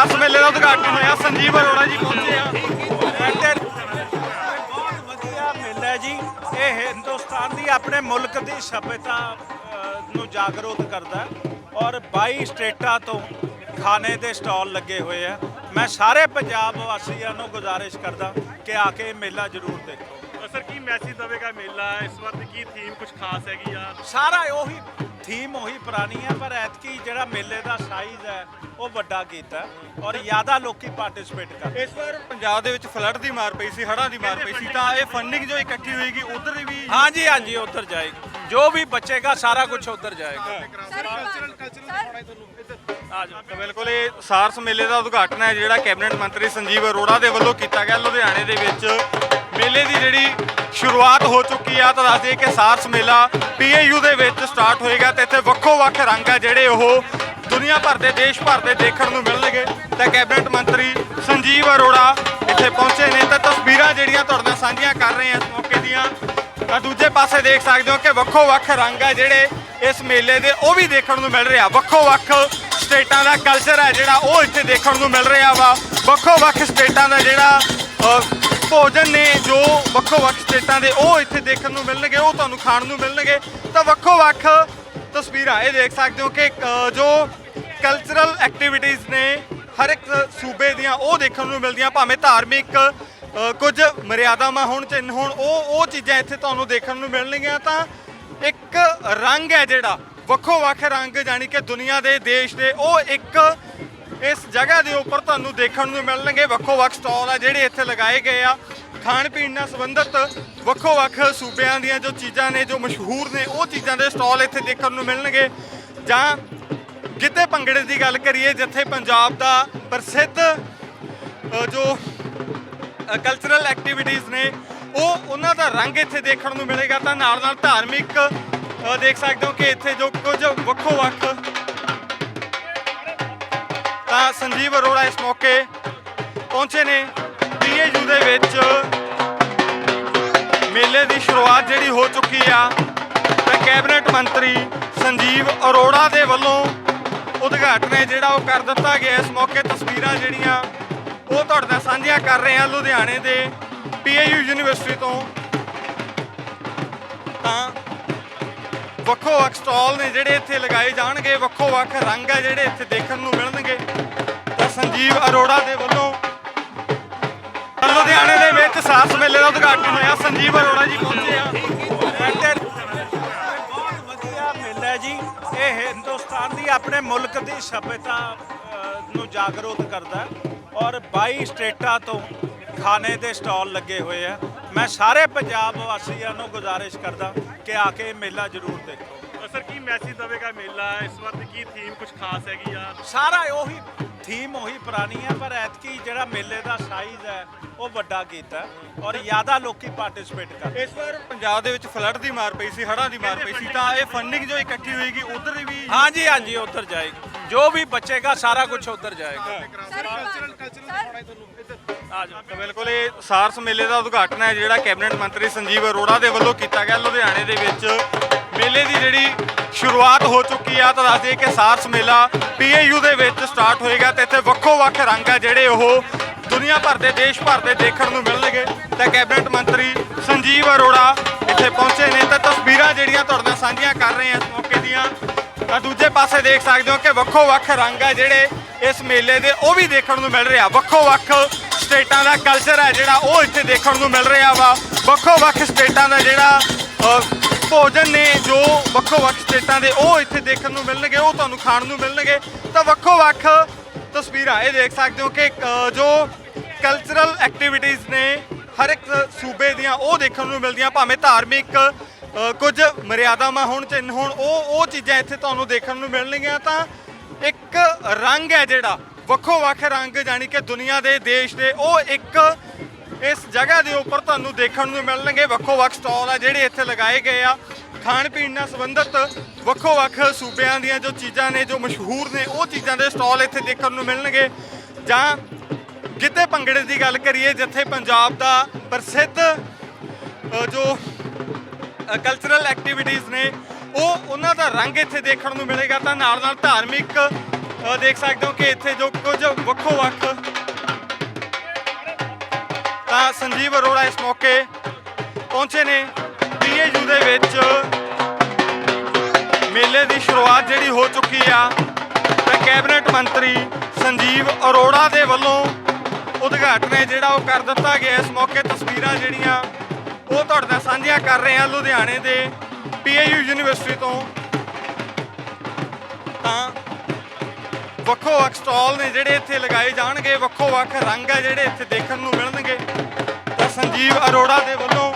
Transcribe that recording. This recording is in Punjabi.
ਸਾਰਸ ਮੇਲੇ ਦਾ ਉਦਘਾਟਨ ਹੋਇਆ, ਸੰਜੀਵ ਅਰੋੜਾ ਜੀ ਪਹੁੰਚੇ ਆ। ਬਹੁਤ ਵਧੀਆ ਮੇਲਾ ਹੈ ਜੀ। ਇਹ ਹਿੰਦੁਸਤਾਨ ਦੀ ਆਪਣੇ ਮੁਲਕ ਦੀ ਸਭਿਅਤਾ ਨੂੰ ਜਾਗਰੂਕ ਕਰਦਾ ਔਰ 22 ਸਟੇਟਾਂ ਤੋਂ ਖਾਣੇ ਦੇ ਸਟਾਲ ਲੱਗੇ ਹੋਏ ਆ। ਮੈਂ ਸਾਰੇ ਪੰਜਾਬ ਵਾਸੀਆਂ ਨੂੰ ਗੁਜ਼ਾਰਿਸ਼ ਕਰਦਾ ਕਿ ਆ ਕੇ ਇਹ ਮੇਲਾ ਜ਼ਰੂਰ ਦੇਖੋ। ਸਰ ਕੀ ਮੈਸੇਜ ਦਵੇਗਾ ਮੇਲਾ? ਇਸ ਵਾਰ ਦੀ ਕੀ ਥੀਮ ਕੁਝ ਖਾਸ ਹੈਗੀ ਆ? ਸਾਰਾ ਉਹੀ ਥੀਮ ਉਹੀ ਪੁਰਾਣੀ ਹੈ ਪਰ ਐਤਕੀ ਜਿਹੜਾ ਮੇਲੇ ਦਾ ਸਾਈਜ਼ ਹੈ ਉਹ ਵੱਡਾ ਕੀਤਾ ਔਰ ਜ਼ਿਆਦਾ ਲੋਕੀ ਪਾਰਟਿਸਿਪੇਟ ਕਰ ਇਸ ਵਾਰ ਪੰਜਾਬ ਦੇ ਵਿੱਚ ਫਲੱਡ ਦੀ ਮਾਰ ਪਈ ਸੀ ਹੜ੍ਹਾਂ ਦੀ ਮਾਰ ਪਈ ਸੀ ਤਾਂ ਇਹ ਫੰਡਿੰਗ ਜੋ ਇਕੱਠੀ ਹੋਏਗੀ ਉਧਰ ਵੀ ਹਾਂਜੀ ਹਾਂਜੀ ਉੱਧਰ ਜਾਏਗੀ। ਜੋ ਵੀ ਬਚੇਗਾ ਸਾਰਾ ਕੁਝ ਉੱਧਰ ਜਾਏਗਾ। ਆ ਜਾਓ। ਤਾਂ ਬਿਲਕੁਲ ਇਹ ਸਾਰਸ ਮੇਲੇ ਦਾ ਉਦਘਾਟਨ ਹੈ ਜਿਹੜਾ ਕੈਬਨਿਟ ਮੰਤਰੀ ਸੰਜੀਵ ਅਰੋੜਾ ਦੇ ਵੱਲੋਂ ਕੀਤਾ ਗਿਆ ਲੁਧਿਆਣੇ ਦੇ ਵਿੱਚ। ਮੇਲੇ ਦੀ ਜਿਹੜੀ ਸ਼ੁਰੂਆਤ ਹੋ ਚੁੱਕੀ ਆ ਤਾਂ ਦੱਸ ਦਈਏ ਕਿ ਸਾਰਸ ਮੇਲਾ ਪੀਏਯੂ ਦੇ ਵਿੱਚ ਸਟਾਰਟ ਹੋਏਗਾ ਤੇ ਇੱਥੇ ਵੱਖੋ ਵੱਖ ਰੰਗ ਆ ਜਿਹੜੇ ਉਹ ਦੁਨੀਆ ਭਰ ਦੇ ਦੇਸ਼ ਭਰ ਦੇ ਦੇਖਣ ਨੂੰ ਮਿਲਣਗੇ। ਤਾਂ ਕੈਬਨਿਟ ਮੰਤਰੀ ਸੰਜੀਵ ਅਰੋੜਾ ਇੱਥੇ ਪਹੁੰਚੇ ਨੇ ਤਾਂ ਤਸਵੀਰਾਂ ਜਿਹੜੀਆਂ ਤੁਹਾਡੇ ਨਾਲ ਸਾਂਝੀਆਂ ਕਰ ਰਹੇ ਹਾਂ ਇਸ ਮੌਕੇ ਦੀਆਂ ਤਾਂ ਦੂਜੇ ਪਾਸੇ ਦੇਖ ਸਕਦੇ ਹੋ ਕਿ ਵੱਖੋ ਵੱਖ ਰੰਗ ਆ ਜਿਹੜੇ ਇਸ ਮੇਲੇ ਦੇ, ਉਹ ਵੀ ਦੇਖਣ ਨੂੰ ਮਿਲ ਰਿਹਾ। ਵੱਖੋ ਵੱਖ ਸਟੇਟਾਂ ਦਾ ਕਲਚਰ ਹੈ ਜਿਹੜਾ, ਉਹ ਇੱਥੇ ਦੇਖਣ ਨੂੰ ਮਿਲ ਰਿਹਾ ਵਾ। ਵੱਖੋ ਵੱਖ ਸਟੇਟਾਂ ਦਾ ਜਿਹੜਾ ਭੋਜਨ ਨੇ ਜੋ ਵੱਖੋ ਵੱਖ ਸਟੇਟਾਂ ਦੇ, ਉਹ ਇੱਥੇ ਦੇਖਣ ਨੂੰ ਮਿਲਣਗੇ, ਉਹ ਤੁਹਾਨੂੰ ਖਾਣ ਨੂੰ ਮਿਲਣਗੇ। ਤਾਂ ਵੱਖੋ ਵੱਖ ਤਸਵੀਰਾਂ, ਇਹ ਦੇਖ ਸਕਦੇ ਹੋ ਕਿ ਜੋ ਕਲਚਰਲ ਐਕਟੀਵਿਟੀਜ਼ ਨੇ ਹਰ ਇੱਕ ਸੂਬੇ ਦੀਆਂ, ਉਹ ਦੇਖਣ ਨੂੰ ਮਿਲਦੀਆਂ। ਭਾਵੇਂ ਧਾਰਮਿਕ ਅ, ਕੁਝ ਮਰਿਆਦਾਵਾਂ ਹੋਣ ਚਿੰਨ ਹੋਣ ਉਹ ਉਹ ਚੀਜ਼ਾਂ ਇੱਥੇ ਤੁਹਾਨੂੰ ਦੇਖਣ ਨੂੰ ਮਿਲਣਗੀਆਂ ਤਾਂ ਇੱਕ ਰੰਗ ਹੈ ਜਿਹੜਾ ਵੱਖੋ ਵੱਖ ਰੰਗ ਜਾਣੀ ਕਿ ਦੁਨੀਆ ਦੇ ਦੇਸ਼ ਦੇ ਉਹ ਇੱਕ ਇਸ ਜਗ੍ਹਾ ਦੇ ਉੱਪਰ ਤੁਹਾਨੂੰ ਦੇਖਣ ਨੂੰ ਮਿਲਣਗੇ। ਵੱਖੋ ਵੱਖ ਸਟਾਲ ਆ ਜਿਹੜੇ ਇੱਥੇ ਲਗਾਏ ਗਏ ਆ। ਖਾਣ ਪੀਣ ਨਾਲ ਸੰਬੰਧਿਤ ਵੱਖੋ ਵੱਖ ਸੂਬਿਆਂ ਦੀਆਂ ਜੋ ਚੀਜ਼ਾਂ ਨੇ ਜੋ ਮਸ਼ਹੂਰ ਨੇ ਉਹ ਚੀਜ਼ਾਂ ਦੇ ਸਟਾਲ ਇੱਥੇ ਦੇਖਣ ਨੂੰ ਮਿਲਣਗੇ। ਜਾਂ ਗਿੱਧੇ ਭੰਗੜੇ ਦੀ ਗੱਲ ਕਰੀਏ ਜਿੱਥੇ ਪੰਜਾਬ ਦਾ ਪ੍ਰਸਿੱਧ ਅ, ਜੋ ਕਲਚਰਲ ਐਕਟੀਵਿਟੀਜ਼ ਨੇ, ਉਹ ਉਹਨਾਂ ਦਾ ਰੰਗ ਇੱਥੇ ਦੇਖਣ ਨੂੰ ਮਿਲੇਗਾ। ਤਾਂ ਨਾਲ ਨਾਲ ਧਾਰਮਿਕ ਦੇਖ ਸਕਦੇ ਹੋ ਕਿ ਇੱਥੇ ਜੋ ਕੁਝ ਵੱਖੋ ਵੱਖ ਤਾਂ ਸੰਜੀਵ ਅਰੋੜਾ ਇਸ ਮੌਕੇ ਪਹੁੰਚੇ ਨੇ। ਪੀਏਯੂ ਦੇ ਵਿੱਚ ਮੇਲੇ ਦੀ ਸ਼ੁਰੂਆਤ ਜਿਹੜੀ ਹੋ ਚੁੱਕੀ ਆ, ਤਾਂ ਕੈਬਨਿਟ ਮੰਤਰੀ ਸੰਜੀਵ ਅਰੋੜਾ ਦੇ ਵੱਲੋਂ ਉਦਘਾਟਨ ਹੈ, ਜਿਹੜਾ ਉਹ ਕਰ ਦਿੱਤਾ ਗਿਆ। ਇਸ ਮੌਕੇ ਤਸਵੀਰਾਂ ਜਿਹੜੀਆਂ ਉਹ ਤੁਹਾਡੇ ਨਾਲ ਸਾਂਝੀਆਂ ਕਰ ਰਹੇ ਹਾਂ ਲੁਧਿਆਣੇ ਦੇ ਪੀਏਯੂ ਯੂਨੀਵਰਸਿਟੀ ਤੋਂ। ਤਾਂ ਵੱਖੋ ਵੱਖ ਸਟਾਲ ਨੇ ਜਿਹੜੇ ਇੱਥੇ ਲਗਾਏ ਜਾਣਗੇ, ਵੱਖੋ ਵੱਖ ਰੰਗ ਆ ਜਿਹੜੇ ਇੱਥੇ ਦੇਖਣ ਨੂੰ ਮਿਲਣਗੇ। ਤਾਂ ਸੰਜੀਵ ਅਰੋੜਾ ਦੇ ਵੱਲੋਂ ਲੁਧਿਆਣੇ ਦੇ ਵਿੱਚ ਸਾਰਸ ਮੇਲੇ ਦਾ ਉਦਘਾਟਨ ਹੋਇਆ। ਸੰਜੀਵ ਅਰੋੜਾ ਜੀ ਪਹੁੰਚੇ ਆ। ਬਹੁਤ ਵਧੀਆ ਮੇਲਾ ਜੀ, ਇਹ ਹਿੰਦੁਸਤਾਨ ਦੀ ਆਪਣੇ ਮੁਲਕ ਦੀ ਸਭਿਅਤਾ ਨੂੰ ਜਾਗਰੂਕ ਕਰਦਾ। ਔਰ 22 ਸਟੇਟਾਂ ਤੋਂ ਖਾਣੇ ਦੇ ਸਟਾਲ ਲੱਗੇ ਹੋਏ ਆ। ਮੈਂ ਸਾਰੇ ਪੰਜਾਬ ਵਾਸੀਆਂ ਨੂੰ ਗੁਜ਼ਾਰਿਸ਼ ਕਰਦਾ ਕਿ ਆ ਕੇ ਇਹ ਮੇਲਾ ਜ਼ਰੂਰ ਦੇਖੋ। ਸਰ ਕੀ ਮੈਸੇਜ ਦਵੇਗਾ ਮੇਲਾ? ਇਸ ਵਾਰ ਦੀ ਕੀ ਥੀਮ ਕੁਝ ਖਾਸ ਹੈਗੀ ਆ? ਸਾਰਾ ਉਹੀ ਥੀਮ ਉਹੀ ਪੁਰਾਣੀ ਹੈ ਪਰ ਐਤਕੀ ਜਿਹੜਾ ਮੇਲੇ ਦਾ ਸਾਈਜ਼ ਹੈ ਉਹ ਵੱਡਾ ਕੀਤਾ ਔਰ ਜ਼ਿਆਦਾ ਲੋਕੀ ਪਾਰਟਿਸਿਪੇਟ ਕਰ ਇਸ ਵਾਰ ਪੰਜਾਬ ਦੇ ਵਿੱਚ ਫਲੱਡ ਦੀ ਮਾਰ ਪਈ ਸੀ ਹੜ੍ਹਾਂ ਦੀ ਮਾਰ ਪਈ ਸੀ ਤਾਂ ਇਹ ਫੰਡਿੰਗ ਜੋ ਇਕੱਠੀ ਹੋਏਗੀ ਉਧਰ ਵੀ ਹਾਂਜੀ ਹਾਂਜੀ ਉੱਧਰ ਜਾਏਗੀ। ਜੋ ਵੀ ਬਚੇਗਾ ਸਾਰਾ ਕੁਝ ਉੱਧਰ ਜਾਏਗਾ। ਤਾਂ ਬਿਲਕੁਲ ਇਹ ਸਾਰਸ ਮੇਲੇ ਦਾ ਉਦਘਾਟਨ ਹੈ ਜਿਹੜਾ ਕੈਬਨਿਟ ਮੰਤਰੀ ਸੰਜੀਵ ਅਰੋੜਾ ਦੇ ਵੱਲੋਂ ਕੀਤਾ ਗਿਆ ਲੁਧਿਆਣੇ ਦੇ ਵਿੱਚ। ਮੇਲੇ ਦੀ ਜਿਹੜੀ ਸ਼ੁਰੂਆਤ ਹੋ ਚੁੱਕੀ ਆ, ਤਾਂ ਦੱਸ ਦਈਏ ਕਿ ਸਾਰਸ ਮੇਲਾ ਪੀਏਯੂ ਦੇ ਵਿੱਚ ਸਟਾਰਟ ਹੋਏਗਾ ਤੇ ਇੱਥੇ ਵੱਖੋ ਵੱਖ ਰੰਗ ਆ ਜਿਹੜੇ ਉਹ ਦੁਨੀਆ ਭਰ ਦੇ, ਦੇਸ਼ ਭਰ ਦੇ ਦੇਖਣ ਨੂੰ ਮਿਲਣਗੇ। ਤਾਂ ਕੈਬਨਿਟ ਮੰਤਰੀ ਸੰਜੀਵ ਅਰੋੜਾ ਇੱਥੇ ਪਹੁੰਚੇ ਨੇ ਤਾਂ ਤਸਵੀਰਾਂ ਜਿਹੜੀਆਂ ਤੁਹਾਡੇ ਨਾਲ ਸਾਂਝੀਆਂ ਕਰ ਰਹੇ ਹਾਂ ਇਸ ਮੌਕੇ ਦੀਆਂ, ਤਾਂ ਦੂਜੇ ਪਾਸੇ ਦੇਖ ਸਕਦੇ ਹੋ ਕਿ ਵੱਖੋ ਵੱਖ ਰੰਗ ਆ ਜਿਹੜੇ ਇਸ ਮੇਲੇ ਦੇ, ਉਹ ਵੀ ਦੇਖਣ ਨੂੰ ਮਿਲ ਰਿਹਾ। ਵੱਖੋ ਵੱਖ ਸਟੇਟਾਂ ਦਾ ਕਲਚਰ ਹੈ ਜਿਹੜਾ, ਉਹ ਇੱਥੇ ਦੇਖਣ ਨੂੰ ਮਿਲ ਰਿਹਾ ਵਾ। ਵੱਖੋ ਵੱਖ ਸਟੇਟਾਂ ਦਾ ਜਿਹੜਾ ਭੋਜਨ ਨੇ ਜੋ ਵੱਖੋ ਵੱਖ ਸਟੇਟਾਂ ਦੇ ਉਹ ਇੱਥੇ ਦੇਖਣ ਨੂੰ ਮਿਲਣਗੇ ਉਹ ਤੁਹਾਨੂੰ ਖਾਣ ਨੂੰ ਮਿਲਣਗੇ। ਤਾਂ ਵੱਖੋ ਵੱਖ ਤਸਵੀਰਾਂ ਇਹ ਦੇਖ ਸਕਦੇ ਹੋ ਕਿ ਅ, ਜੋ ਕਲਚਰਲ ਐਕਟੀਵਿਟੀਜ਼ ਨੇ ਹਰ ਇੱਕ ਸੂਬੇ ਦੀਆਂ ਉਹ ਦੇਖਣ ਨੂੰ ਮਿਲਦੀਆਂ ਭਾਵੇਂ ਧਾਰਮਿਕ ਕੁਝ ਮਰਿਆਦਾਵਾਂ ਹੋਣ ਚਿੰਨ ਹੋਣ ਉਹ ਉਹ ਚੀਜ਼ਾਂ ਇੱਥੇ ਤੁਹਾਨੂੰ ਦੇਖਣ ਨੂੰ ਮਿਲਣਗੀਆਂ। ਤਾਂ ਇੱਕ ਰੰਗ ਹੈ ਜਿਹੜਾ ਵੱਖੋ ਵੱਖ ਰੰਗ ਜਾਨੀ ਕਿ ਦੁਨੀਆ ਦੇ ਦੇਸ਼ ਦੇ ਉਹ ਇੱਕ ਇਸ ਜਗ੍ਹਾ ਦੇ ਉੱਪਰ ਤੁਹਾਨੂੰ ਦੇਖਣ ਨੂੰ ਮਿਲਣਗੇ ਵੱਖੋ ਵੱਖ ਸਟਾਲ ਆ ਜਿਹੜੇ ਇੱਥੇ ਲਗਾਏ ਗਏ ਆ। ਖਾਣ ਪੀਣ ਨਾਲ ਸੰਬੰਧਿਤ ਵੱਖੋ ਵੱਖ ਸੂਬਿਆਂ ਦੀਆਂ ਜੋ ਚੀਜ਼ਾਂ ਨੇ, ਜੋ ਮਸ਼ਹੂਰ ਨੇ, ਉਹ ਚੀਜ਼ਾਂ ਦੇ ਸਟਾਲ ਇੱਥੇ ਦੇਖਣ ਨੂੰ ਮਿਲਣਗੇ। ਜਾਂ ਜਿੱਤੇ ਭੰਗੜੇ ਦੀ ਗੱਲ ਕਰੀਏ, ਜਿੱਥੇ ਪੰਜਾਬ ਦਾ ਪ੍ਰਸਿੱਧ ਜੋ ਕਲਚਰਲ ਐਕਟੀਵਿਟੀਜ਼ ਨੇ, ਉਹ ਉਹਨਾਂ ਦਾ ਰੰਗ ਇੱਥੇ ਦੇਖਣ ਨੂੰ ਮਿਲੇਗਾ। ਤਾਂ ਨਾਲ ਨਾਲ ਧਾਰਮਿਕ ਦੇਖ ਸਕਦੇ ਹੋ ਕਿ ਇੱਥੇ ਜੋ ਕੁਝ ਵੱਖੋ ਵੱਖ ਤਾਂ ਸੰਜੀਵ ਅਰੋੜਾ ਇਸ ਮੌਕੇ ਪਹੁੰਚੇ ਨੇ ਪੀਏਯੂ ਦੇ ਵਿੱਚ। ਮੇਲੇ ਦੀ ਸ਼ੁਰੂਆਤ ਜਿਹੜੀ ਹੋ ਚੁੱਕੀ ਆ, ਤਾਂ ਕੈਬਨਿਟ ਮੰਤਰੀ ਸੰਜੀਵ ਅਰੋੜਾ ਦੇ ਵੱਲੋਂ ਉਦਘਾਟਨ ਹੈ ਜਿਹੜਾ ਉਹ ਕਰ ਦਿੱਤਾ ਗਿਆ। ਇਸ ਮੌਕੇ ਤਸਵੀਰਾਂ ਜਿਹੜੀਆਂ ਉਹ ਤੁਹਾਡੇ ਨਾਲ ਸਾਂਝੀਆਂ ਕਰ ਰਹੇ ਹਾਂ ਲੁਧਿਆਣੇ ਦੇ ਪੀਏਯੂ ਯੂਨੀਵਰਸਿਟੀ ਤੋਂ। ਤਾਂ ਵੱਖੋ ਵੱਖ ਸਟਾਲ ਨੇ ਜਿਹੜੇ ਇੱਥੇ ਲਗਾਏ ਜਾਣਗੇ, ਵੱਖੋ ਵੱਖ ਰੰਗ ਆ ਜਿਹੜੇ ਇੱਥੇ ਦੇਖਣ ਨੂੰ ਮਿਲਣਗੇ। ਤਾਂ ਸੰਜੀਵ ਅਰੋੜਾ ਦੇ ਵੱਲੋਂ